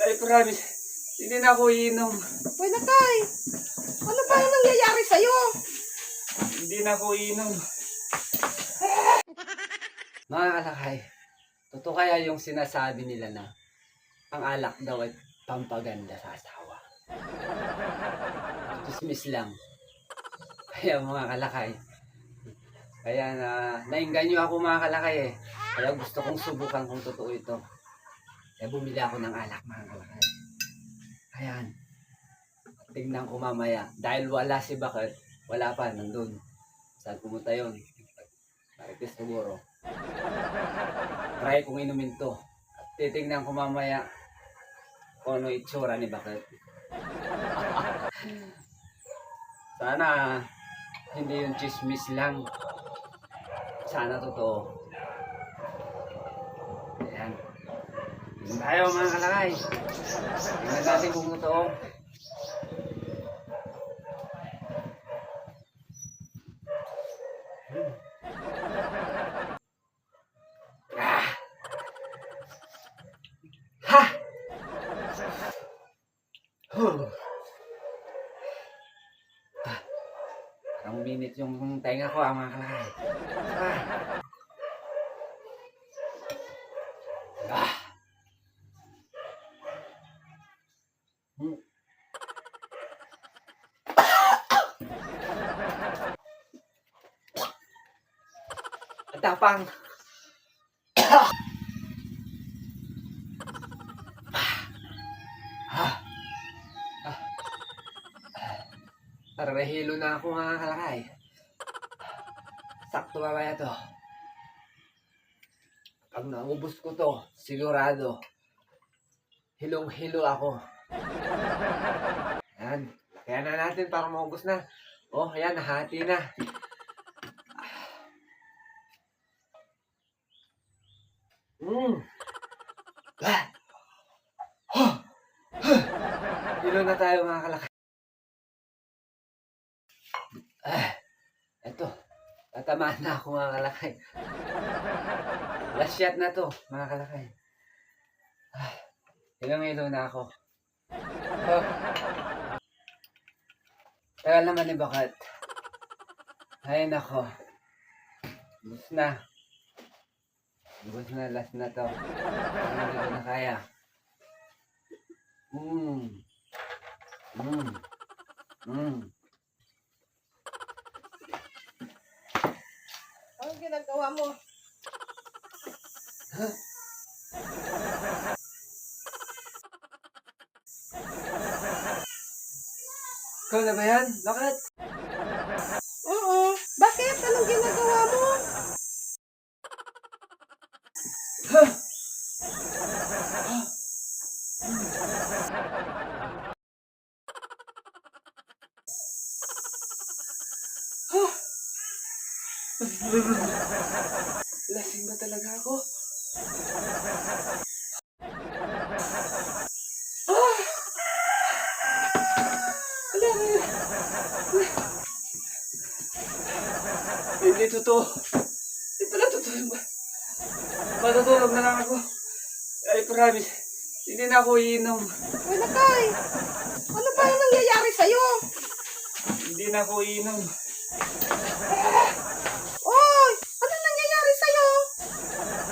Ay, promise. Hindi na ako iinom. Uy, Nakay! Ano ba ang nangyayari sa'yo? Hindi na ako iinom. Mga kalakay, totoo kaya yung sinasabi nila na ang alak daw ay pampaganda sa asawa. Chismis lang. Kaya mga kalakay, kaya na nainganyo ako mga kalakay eh. Kaya gusto kong subukan kung totoo ito. Kaya bumili ako ng alak mga kalakay. Ayan. Tignan ko mamaya. Dahil wala si Bakit, wala pa, nandun. Saan pumunta yun? Marites siguro. Try kong inumin to. At titignan ko mamaya kung ano itsura ni Bakit. Sana hindi yung chismis lang. Sana totoo. Ayan. Tingnan tayo mga kalakay. Tingnan natin kung totoo. Ah. Ha! Ang minute yung tenga ko, ah, mga kalakay. Ah. Ah. Tapang. Ah. Ah. Nahilo na ako mga kalakay. Sakto mamaya to. Pag naubos ko to, sigurado, hilong-hilo ako. Yan. Kaya na natin para maubos na. Oh, ayan, nahati na. Mm. Ah. Huh. Huh. Hilo na tayo mga kalakay. Ah, eto. Tatamaan na ako mga kalakay. Last shot na to, mga kalakay. Ah, Hilong-hilo na ako. Oh. Tagal naman ni Bakat. Ay nako. Bus na. Bus na, last na to. Hindi ko na kaya. Mmm. Mmm. Mmm. Anong ginagawa mo? Ikaw na ba yan? Bakit? Oo. Bakit? Anong ginagawa mo? Lasing ba talaga ako? Ah! Ala, ala. Hindi totoo. Hindi pala totoo? Matutulog na lang ako. I promise. Hindi na ako iinom. Uy, Nakay! Ano ba ang nangyayari sa'yo? Hindi na ako iinom. Oy! Ano nangyayari sa'yo?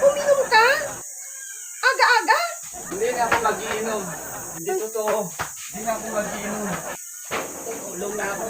Uminom ka? Aga-aga? Hindi na ako mag-iinom. Hindi totoo. Hindi na ako mag-iinom. Tulog na ako.